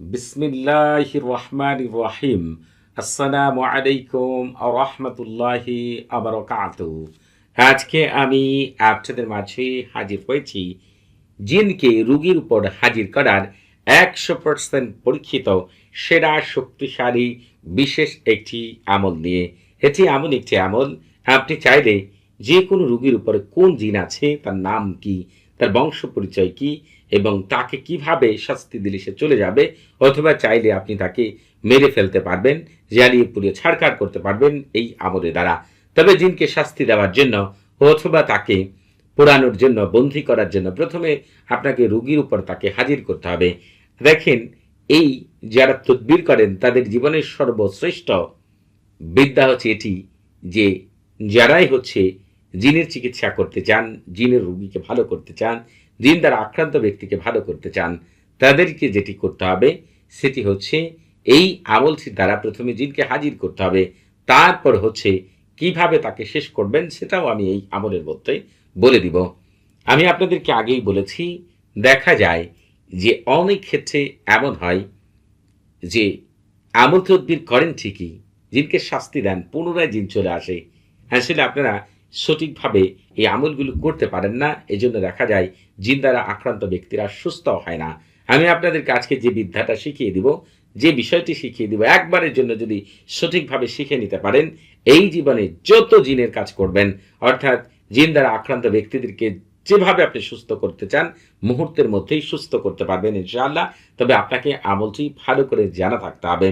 বিসমিল্লাহ রহমান রহিম। আসসালামু আলাইকুম রহমতুল্লাহি আবরকাত আজকে আমি আপনাদের মাঝে হাজির হয়েছি জিনকে রুগীর উপর হাজির করার একশো পার্সেন্ট পরীক্ষিত, সেরা, শক্তিশালী, বিশেষ একটি আমল নিয়ে। এটি এমন একটি আমল, আপনি চাইলে যে কোনো রুগীর উপরে কোন জিন আছে, তার নাম কি, তার বংশ পরিচয় কি এবং তাকে কীভাবে শাস্তি দিলে সে চলে যাবে, অথবা চাইলে আপনি তাকে মেরে ফেলতে পারবেন, জ্বালিয়ে পুড়িয়ে ছাড়কাড় করতে পারবেন, এই আমলের দ্বারা। তবে জিনকে শাস্তি দেওয়ার জন্য অথবা তাকে পোড়ানোর জন্য, বন্দি করার জন্য প্রথমে আপনাকে রুগীর উপর তাকে হাজির করতে হবে। দেখেন, এই যারা তদবির করেন, তাদের জীবনের সর্বশ্রেষ্ঠ বিদ্যা হচ্ছে এটি যে, যারাই হচ্ছে জিনের চিকিৎসা করতে চান, জিনের রুগীকে ভালো করতে চান জিন দ্বারা আক্রান্ত ব্যক্তিকে ভালো করতে চান, তাদেরকে যেটি করতে হবে, সেটি হচ্ছে এই আমলটির দ্বারা প্রথমে জিনকে হাজির করতে হবে, তারপর হচ্ছে কীভাবে তাকে শেষ করবেন সেটাও আমি এই আমলের মধ্যে বলে দিব। আমি আপনাদেরকে আগেই বলেছি, দেখা যায় যে অনেক ক্ষেত্রে এমন হয় যে আমল তদবির করেন ঠিকই, জিনকে শাস্তি দেন, পুনরায় জিন চলে আসে। আসলে আপনারা সঠিকভাবে এই আমলগুলো করতে পারেন না, এজন্য দেখা যায় জিন দ্বারা আক্রান্ত ব্যক্তিরা সুস্থ হয় না। আমি আপনাদেরকে আজকে যে বিদ্যাটা শিখিয়ে দিব, যে বিষয়টি শিখিয়ে দিব, একবারের জন্য যদি সঠিকভাবে শিখে নিতে পারেন, এই জীবনে যত জিনের কাজ করবেন, অর্থাৎ জিন দ্বারা আক্রান্ত ব্যক্তিদেরকে যেভাবে আপনি সুস্থ করতে চান, মুহূর্তের মধ্যেই সুস্থ করতে পারবেন ইনশাআল্লাহ। তবে আপনাকে আমলটি ভালো করে জানা থাকতে হবে।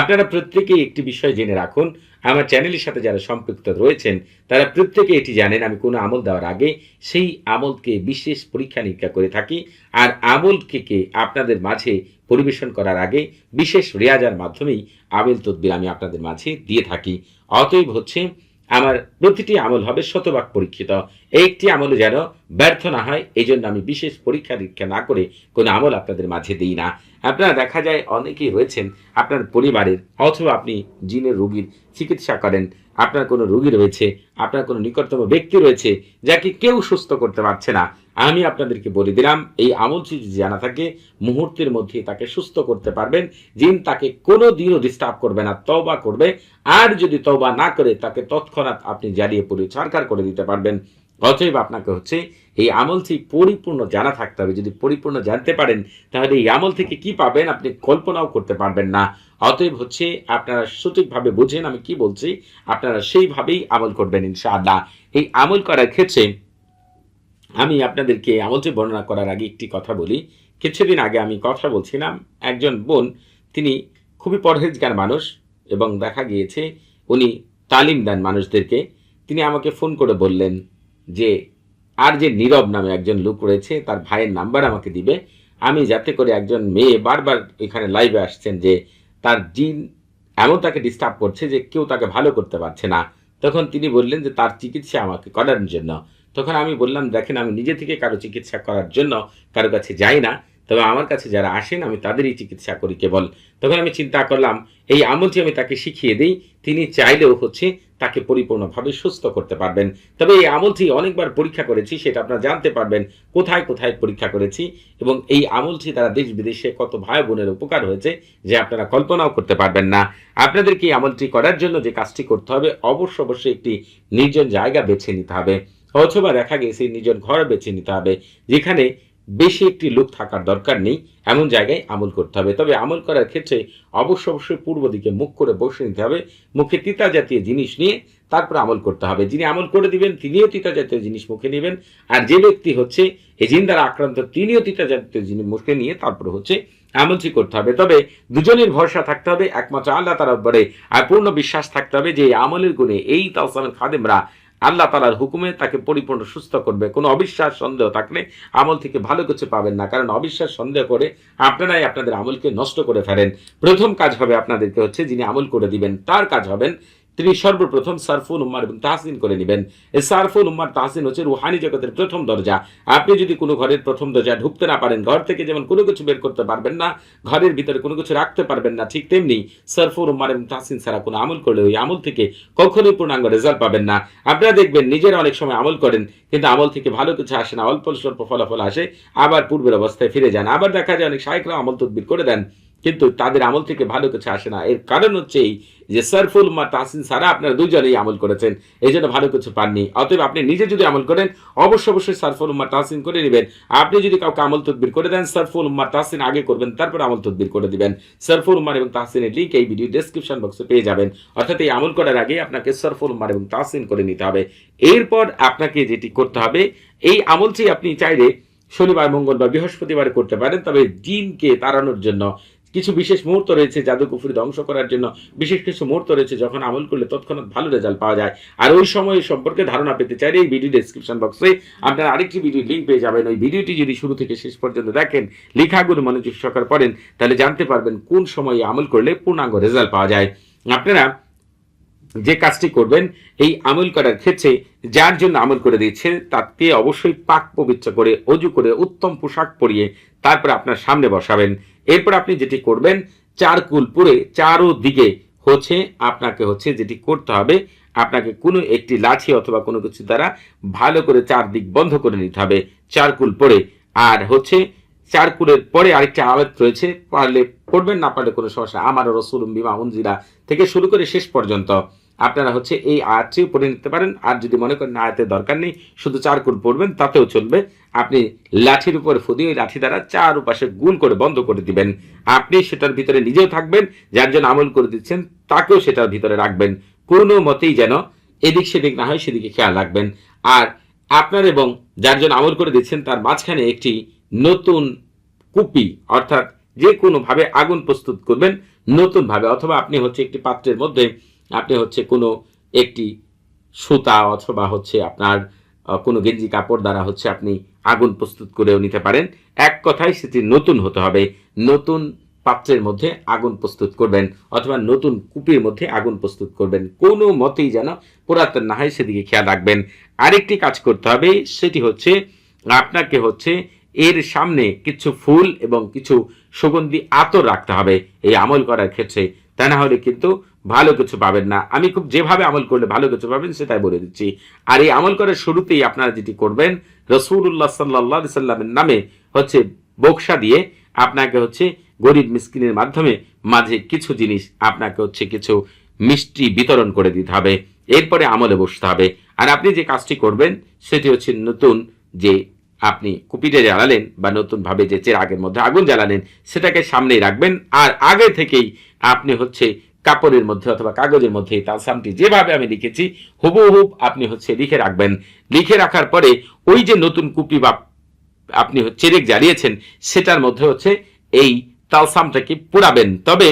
আপনারা প্রত্যেকেই একটি বিষয় জেনে রাখুন, আমার চ্যানেলের সাথে যারা সম্পৃক্ত রয়েছেন, তারা প্রত্যেকে এটি জানেন, আমি কোনো আমল দেওয়ার আগে সেই আমলকে বিশেষ পরীক্ষা নিরীক্ষা করে থাকি, আর আমলকে কে আপনাদের মাঝে পরিবেশন করার আগে বিশেষ রেয়াজার মাধ্যমেই আমেল তদবির আমি আপনাদের মাঝে দিয়ে থাকি। অতএব হচ্ছে, আমার প্রতিটি আমল হবে শতভাগ পরীক্ষিত একটি আমলে যেন ব্যর্থ না হয় এই জন্য আমি বিশেষ পরীক্ষা নিরীক্ষা না করে কোনো আমল আপনাদের মাঝে দিই না। আপনারা দেখা যায় অনেকেই রয়েছেন, আপনার পরিবারের অথবা আপনি জিনের রোগীর চিকিৎসা করেন, আপনার কোনো রোগী রয়েছে, আপনার কোনো নিকটতম ব্যক্তি রয়েছে যাকে কেউ সুস্থ করতে পারছে না। আমি আপনাদেরকে বলে দিলাম, এই আমলটি যদি জানা থাকে, মুহূর্তের মধ্যে তাকে সুস্থ করতে পারবেন, জিন তাকে কোনো দিনও ডিস্টার্ব করবে না, তওবা করবে, আর যদি তওবা না করে তাকে তৎক্ষণাৎ আপনি জ্বালিয়ে পুড়ে ছাড়কার করে দিতে পারবেন। অতএব আপনাকে হচ্ছে এই আমল আমলটি পরিপূর্ণ জানা থাকতে হবে। যদি পরিপূর্ণ জানতে পারেন, তাহলে এই আমল থেকে কি পাবেন আপনি কল্পনাও করতে পারবেন না। অতএব হচ্ছে আপনারা সঠিকভাবে বুঝেন আমি কি বলছি, আপনারা সেইভাবেই আমল করবেন ইনশাআল্লাহ। এই আমল করার ক্ষেত্রে আমি আপনাদেরকে আমলটি বর্ণনা করার আগে একটি কথা বলি। কিছুদিন আগে আমি কথা বলছিলাম, একজন বোন, তিনি খুবই পরহেজগার মানুষ এবং দেখা গিয়েছে উনি তালিম দেন মানুষদেরকে। তিনি আমাকে ফোন করে বললেন যে আর যে নীরব নামে একজন লোক রয়েছে, তার ভাইয়ের নাম্বার আমাকে দিবে। আমি যাতে করে একজন মেয়ে বারবার এখানে লাইভে আসছেন যে তার জিন এমন তাকে ডিস্টার্ব করছে যে কেউ তাকে ভালো করতে পারছে না। তখন তিনি বললেন যে তার চিকিৎসা আমাকে করার জন্য। তখন আমি বললাম, দেখেন, আমি নিজে থেকে কারও চিকিৎসা করার জন্য কারও কাছে যাই না। তবে আমার কাছে যারা আসেন, আমি তাদেরই চিকিৎসা করি কেবল। তখন আমি চিন্তা করলাম, এই আমলটি আমি তাকে শিখিয়ে দিই। তিনি চাইলেও হচ্ছে তাকে পরিপূর্ণভাবে সুস্থ করতে পারবেন। তবে এই আমলটি অনেকবার পরীক্ষা করেছি, সেটা আপনারা জানতে পারবেন কোথায় কোথায় পরীক্ষা করেছি এবং এই আমলটি তারা দেশ বিদেশে কত ভাই বোনের উপকার হয়েছে, যে আপনারা কল্পনাও করতে পারবেন না। আপনাদেরকে এই আমলটি করার জন্য যে কাজটি করতে হবে, অবশ্য অবশ্যই একটি নির্জন জায়গা বেছে নিতে হবে। অথবা দেখা গেছে নিজের ঘর বেছে নিতে হবে, যেখানে বেশি একটি লোক থাকার দরকার নেই, এমন জায়গায় আমল করতে হবে। তবে আমল করার ক্ষেত্রে অবশ্য অবশ্যই পূর্ব দিকে মুখ করে বসে নিতে হবে, মুখে তিতা জাতীয় জিনিস নিয়ে তারপর আমল করতে হবে। যিনি আমল করে দিবেন, তিনিও তিতা জাতীয় জিনিস মুখে নেবেন। আর যে ব্যক্তি হচ্ছে এই জিন দ্বারা আক্রান্ত, তিনিও তিতা জাতীয় জিনিস মুখে নিয়ে তারপর হচ্ছে আমলটি করতে হবে। তবে দুজনের ভরসা থাকতে হবে, একমাত্র আল্লাহ তার উপরে। আর পূর্ণ বিশ্বাস থাকতে হবে যে আমলের গুণে এই তাওসামের খাদেমরা আল্লাহ তালার হুকুমে তাকে পরিপূর্ণ সুস্থ করবে। কোনো অবিশ্বাস সন্দেহ থাকলে আমল থেকে ভালো কিছু পাবেন না। কারণ অবিশ্বাস সন্দেহ করে আপনারাই আপনাদের আমলকে নষ্ট করে ফেলেন। প্রথম কাজ হবে আপনাদেরকে হচ্ছে যিনি আমল করে দিবেন, তার কাজ হবেন তিনি সর্বপ্রথম সারফুল উম্মার এবং তাহসিন করে নেবেন। এই সারফুল উম্মার তাহসিন হচ্ছে রুহানি জগতের প্রথম দরজা। আপনি যদি কোনো ঘরের প্রথম দরজা ঢুকতে না পারেন, ঘর থেকে যেমন কোনো কিছু বের করতে পারবেন না, ঘরের ভিতরে কোনো কিছু রাখতে পারবেন না, ঠিক তেমনি সারফুল উম্মার এবং তাহসিন ছাড়া কোনো আমল করলে ওই আমল থেকে কখনোই পূর্ণাঙ্গ রেজাল্ট পাবেন না। আপনারা দেখবেন নিজেরা অনেক সময় আমল করেন, কিন্তু আমল থেকে ভালো কিছু আসে না, অল্প স্বল্প ফলাফল আসে, আবার পূর্বের অবস্থায় ফিরে যান। আবার দেখা যায় অনেক শায়করা আমল তদবির করে দেন। কিন্তু তাদের আমল থেকে ভালো কিছু আসে না। এর কারণ হচ্ছে এই যে সরফুল মা তাহসিন সারা আপনারা দুজনেই আমল করেছেন এই জন্য ভালো কিছু পাননি। অতএব আপনি নিজে যদি আমল করেন অবশ্যই অবশ্যই সরফুল উম্মা তাহসিন করে নেবেন। আপনি যদি কাউকে আমল তদবির করে দেন, সরফুল উম্মা তাহসিন আগে করবেন, তারপর আমল তদবির করে দিবেন। সরফুল উম্মার এবং তাহসিনের লিঙ্ক এই ভিডিও ডেসক্রিপশন বক্সে পেয়ে যাবেন। অর্থাৎ এই আমল করার আগে আপনাকে সরফুল উম্মার এবং তাহসিন করে নিতে হবে। এরপর আপনাকে যেটি করতে হবে, এই আমলটি আপনি চাইলে শনিবার, মঙ্গলবার, বৃহস্পতিবার করতে পারেন, তবে জিনকে তাড়ানোর জন্য। কিছু বিশেষ মুহূর্ত রয়েছে জাদু কুফুরি ধ্বংস করার জন্য। বিশেষ কিছু মুহূর্ত রয়েছে যখন আমল করলে তৎক্ষণাৎ ভালো রেজাল্ট পাওয়া যায়। আর ওই সময় সম্পর্কে ধারণা পেতে চাইলে এই ভিডিও ডেসক্রিপশন বক্সে আপনারা আরেকটি ভিডিও লিঙ্ক পেয়ে যাবেন। ওই ভিডিওটি যদি শুরু থেকে শেষ পর্যন্ত দেখেন, লেখাগুলো মনোযোগ সহকার পড়েন, তাহলে জানতে পারবেন কোন সময়ে আমল করলে পূর্ণাঙ্গ রেজাল্ট পাওয়া যায়। আপনারা যে কাজটি করবেন, এই আমল করার ক্ষেত্রে যার জন্য আমল করে দিচ্ছে তাকে অবশ্যই পাক পবিত্র করে, অজু করে, উত্তম পোশাক পরিয়ে তারপর আপনার সামনে বসাবেন। এরপর আপনি যেটি করবেন, চার কুল পুরে চারো দিকে হচ্ছে, আপনাকে হচ্ছে যেটি করতে হবে, আপনাকে কোনো একটি লাঠি অথবা কোনো কিছু দ্বারা ভালো করে চারদিক বন্ধ করে নিতে হবে, চার কুল পরে। আর হচ্ছে, চার কুলের পরে আরেকটি আয়াত রয়েছে, পারলে পড়বেন, না পারলে কোনো সমস্যা, আমার রসুল বিমা উনজিরা থেকে শুরু করে শেষ পর্যন্ত। আপনারা হচ্ছে এই আয়াতটি পড়ে নিতে পারেন। আর যদি মনে করেন আয়াতের দরকার নেই, শুধু চার কুল পড়বেন, তাতেও চলবে। আপনি লাঠির উপর ফুদিয়ে ওই লাঠি দ্বারা চার উপাশে গুল করে বন্ধ করে দিবেন। আপনি সেটার ভিতরে নিজেও থাকবেন, যার জন্য আমল করে দিচ্ছেন, তাকেও সেটার ভিতরে রাখবেন। কোনো মতেই যেন এদিক সেদিক না হয় সেদিকে খেয়াল রাখবেন। আর আপনার এবং যার জন্য আমল করে দিচ্ছেন, তার মাঝখানে একটি নতুন কুপি, অর্থাৎ যে কোনোভাবে আগুন প্রস্তুত করবেন, নতুনভাবে, অথবা আপনি হচ্ছে একটি পাত্রের মধ্যে আপনি হচ্ছে কোনো একটি সুতা অথবা হচ্ছে আপনার কোনো গেঞ্জি কাপড় দ্বারা হচ্ছে আপনি আগুন প্রস্তুত করেও নিতে পারেন। এক কথায় সেটি নতুন হতে হবে। নতুন পাত্রের মধ্যে আগুন প্রস্তুত করবেন অথবা নতুন কুপির মধ্যে আগুন প্রস্তুত করবেন। কোনো মতেই যেন পুরাতন না হয় সেদিকে খেয়াল রাখবেন। আরেকটি কাজ করতে হবে, সেটি হচ্ছে আপনাকে হচ্ছে এর সামনে কিছু ফুল এবং কিছু সুগন্ধি আতর রাখতে হবে। এই আমল করার ক্ষেত্রে তা না হলে কিন্তু ভালো কিছু পাবেন না। আমি খুব যেভাবে আমল করলে ভালো কিছু পাবেন, সেটাই বলে দিচ্ছি। আর এই আমল করার শুরুতেই আপনারা যেটি করবেন রসুল্লাহ সাল্লাহ সাল্লামের নামে হচ্ছে বক্সা দিয়ে আপনাকে হচ্ছে গরিব মিসকিনের মাধ্যমে মাঝে কিছু জিনিস আপনাকে হচ্ছে কিছু মিষ্টি বিতরণ করে দিতে হবে। এরপরে আমলে বসতে হবে। আর আপনি যে কাজটি করবেন, সেটি হচ্ছে নতুন যে আপনি কুপিটা জ্বালালেন বা নতুনভাবে যে চেরাগের মধ্যে আগুন জ্বালালেন, সেটাকে সামনেই রাখবেন। আর আগে থেকেই আপনি হচ্ছে কাপড়ের মধ্যে অথবা কাগজের মধ্যে তালসামটি যেভাবে আমি লিখেছি হুবহুব আপনি হচ্ছে লিখে রাখবেন। লিখে রাখার পরে ওই যে নতুন কুপি বা আপনি চেরেক জ্বালিয়েছেন, সেটার মধ্যে হচ্ছে এই তালসামটাকে পোড়াবেন। তবে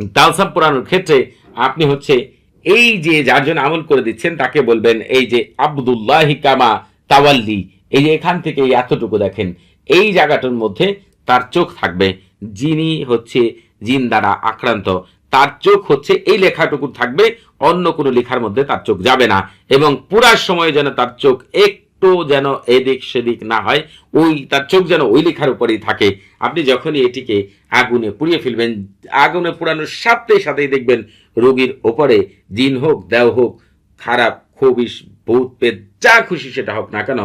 তালসাম পোড়ানোর ক্ষেত্রে আপনি হচ্ছে এই যে যার জন্য আমল করে দিচ্ছেন, তাকে বলবেন এই যে আব্দুল্লাহ কামা তাওয়াল্লি। এই যে এখান থেকে এতটুকু দেখেন, এই জায়গাটার মধ্যে তার চোখ থাকবে। যিনি হচ্ছে জিন দ্বারা আক্রান্ত, তার চোখ হচ্ছে এই লেখাটুকু থাকবে, অন্য কোনো লেখার মধ্যে তার চোখ যাবে না। এবং পুরা সময় যেন তার চোখ একটু যেন এদিক সেদিক না হয়, ওই তার চোখ যেন ওই লেখার উপরেই থাকে। আপনি যখনই এটিকে আগুনে পুড়িয়ে ফেলবেন, আগুনে পুরানোর সাথে সাথেই দেখবেন রোগীর ওপরে জিন হোক দেও হোক, খারাপ খবিস ভূত, পেট, যা খুশি সেটা হোক না কেন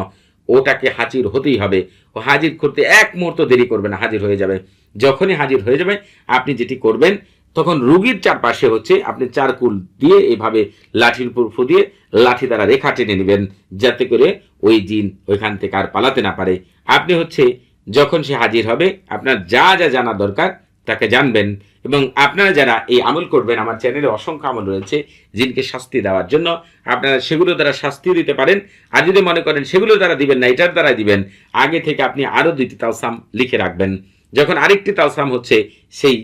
ওটাকে হাজির হতেই হবে। ও হাজির করতে এক মুহূর্ত দেরি করবে না, হাজির হয়ে যাবে। যখনই হাজির হয়ে যাবে, আপনি যেটি করবেন, তখন রুগীর চারপাশে হচ্ছে আপনি চারকুল দিয়ে এইভাবে লাঠির উপর ফু দিয়ে লাঠি দ্বারা রেখা টেনে নেবেন, যাতে করে ওই জিন ওইখান থেকে আর পালাতে না পারে। আপনি হচ্ছে, যখন সে হাজির হবে, আপনার যা যা জানা দরকার, তাকে জানবেন। এবং আপনারা যারা এই আমল করবেন, আমার চ্যানেলে অসংখ্য আমল রয়েছে, জিনকে শাস্তি দেওয়ার জন্য, আপনারা সেগুলো দ্বারা শাস্তি দিতে পারেন। আর যদি মনে করেন সেগুলো দ্বারা দিবেন না, এটার দ্বারা দিবেন, আগে থেকে আপনি আরও দুইটি তালসাম লিখে রাখবেন। যখন আরেকটি তালসাম হচ্ছে, সেই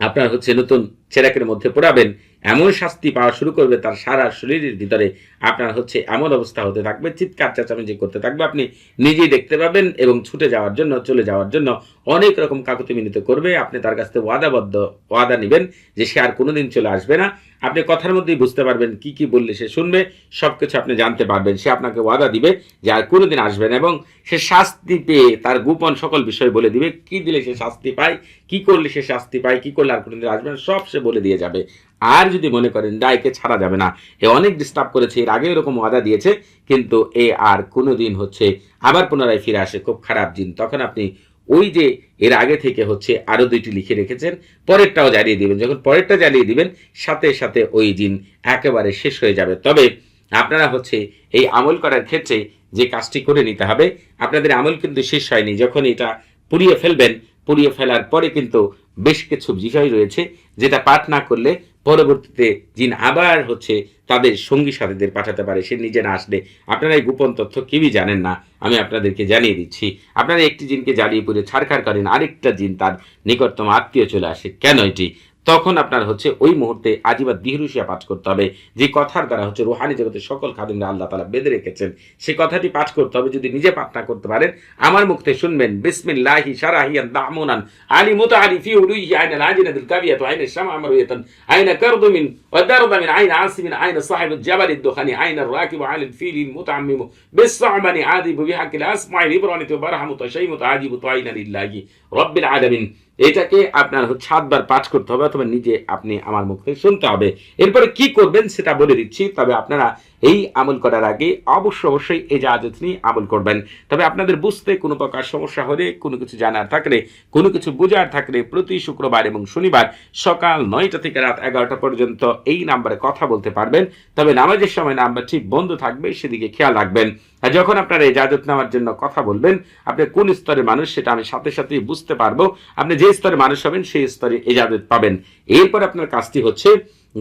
আপনার হচ্ছে নতুন চেরাকের মধ্যে পড়াবেন এমন শাস্তি পাওয়া শুরু করবে, তার সারা শরীরের ভিতরে আপনার হচ্ছে এমন অবস্থা হতে থাকবে, চিৎকার চেঁচামেচি করতে থাকবে। আপনি নিজেই দেখতে পাবেন এবং ছুটে যাওয়ার জন্য, চলে যাওয়ার জন্য অনেক রকম কাকুতি মিনিত করবে। আপনি তার কাছ থেকে ওয়াদাবদ্ধ, ওয়াদা নেবেন যে সে আর কোনোদিন চলে আসবে না। আপনি কথার মধ্যেই বুঝতে পারবেন কি কি বললে সে শুনবে, সবকিছু আপনি জানতে পারবেন। সে আপনাকে ওয়াদা দিবে যে আর কোনোদিন আসবে না এবং সে শাস্তি পেয়ে তার গোপন সকল বিষয় বলে দিবে। কি দিলে সে শাস্তি পায়, কি করলে সে শাস্তি পায়, কি করলে আর কোনোদিন আসবে না, সব সে বলে দিয়ে যাবে। আর যদি মনে করেন না একে ছাড়া যাবে না, এ অনেক ডিস্টার্ব করেছে, এর আগে এরকম ওয়াদা দিয়েছে, কিন্তু এ আর কোনো দিন হচ্ছে আবার পুনরায় ফিরে আসে, খুব খারাপ দিন। তখন আপনি ওই যে এর আগে থেকে হচ্ছে আরও দুইটি লিখে রেখেছেন, পরেরটাও জ্বালিয়ে দিবেন। যখন পরেরটা জ্বালিয়ে দিবেন, সাথে সাথে ওই দিন একেবারে শেষ হয়ে যাবে। তবে আপনারা হচ্ছে এই আমল করার ক্ষেত্রে যে কাজটি করে নিতে হবে, আপনাদের আমল কিন্তু শেষ হয়নি। যখন এটা পুড়িয়ে ফেলবেন, পুড়িয়ে ফেলার পরে কিন্তু বেশ কিছু বিষয় রয়েছে, যেটা পাঠ না করলে পরবর্তীতে জিন আবার হচ্ছে তাদের সঙ্গী সাথীদের পাঠাতে পারে, সে নিজে না আসলে। আপনারা এই গোপন তথ্য কেউই জানেন না, আমি আপনাদেরকে জানিয়ে দিচ্ছি। আপনারা একটি জিনকে জ্বালিয়ে পুড়ে ছাড়খাড় করেন, আরেকটা জিন তার নিকটতম আত্মীয় চলে আসে। কেন এটি? তখন আপনার হচ্ছে ওই মুহূর্তে আজিবা দিহরুশিয়া পাঠ করতে হবে যে কথার দ্বারা হচ্ছে রুহানি জগতের সকল খাদিমরা আল্লাহ তালা বেঁধে রেখেছেন সেই কথাটি পাঠ করতে হবে যদি নিজে পাঠ না করতে পারেন আমার মুখতে শুনবেন বিসমিল্লাহি শারাহিয়ান দামুনান আলী মুতাআলি ফি উলুহি আইনা লাজিনাতুল কাবিয়াতু আইনা শামা আমরুয়াতান আইনা কারদু মিন ওয়াদারদা মিন আইনা আসিমিন আইনা সাহিব الجبل الدخاني عين الراكب على الفيل المتعمم بالصعبن عاذب بحق الاسماء الابرانة وبرهم تشيم تعجب طعين لله رب العالمين এটাকে আপনার সাতবার পাঠ করতে হবে অথবা নিজে আপনি আমার মুখে শুনতে হবে। এরপরে কি করবেন সেটা বলে দিচ্ছি। তবে আপনারা এই আমল করার আগে অবশ্য অবশ্যই এই জাহাজত নিয়ে আমল করবেন। তবে আপনাদের বুঝতে কোনো প্রকার সমস্যা হলে, কোনো কিছু জানার থাকলে, কোনো কিছু বোঝার থাকলে প্রতি শুক্রবার এবং শনিবার সকাল নয়টা থেকে রাত এগারোটা পর্যন্ত এই নাম্বারে কথা বলতে পারবেন। তবে নামাজের সময় নাম্বারটি বন্ধ থাকবে, সেদিকে খেয়াল রাখবেন। আর যখন আপনারা ইজাজত নেওয়ার জন্য কথা বলবেন, আপনি কোন স্তরের মানুষ সেটা আমি সাথে সাথেই বুঝতে পারব। আপনি যে স্তরে মানুষ হবেন, সেই স্তরে ইজাজত পাবেন। এরপর আপনার কাজটি হচ্ছে,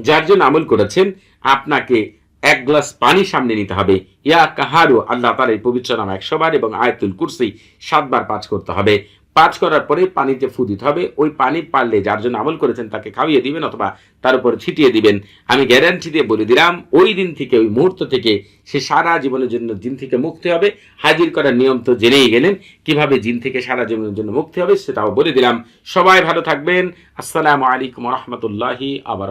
যার জন্য আমল করেছেন, আপনাকে এক গ্লাস পানি সামনে নিতে হবে। ইয়া কাহারু, আল্লাহ তার এই পবিত্র নাম একশো বার এবং আয়াতুল কুরসি সাতবার পাঠ করতে হবে। পাঠ করার পরে পানিতে ফু দিতে হবে। ওই পানি পারলে যার জন্য আমল করেছেন তাকে খাইয়ে দিবেন অথবা তার উপরে ছিটিয়ে দিবেন। আমি গ্যারান্টি দিয়ে বলে দিলাম, ওই দিন থেকে, ওই মুহূর্ত থেকে সে সারা জীবনের জন্য দিন থেকে মুক্তি হবে। হাজির করার নিয়ম তো জেনেই গেলেন, কীভাবে জিন থেকে সারা জীবনের জন্য মুক্তি হবে সেটাও বলে দিলাম। সবাই ভালো থাকবেন। আসসালামু আলাইকুম রহমতুল্লাহি আবার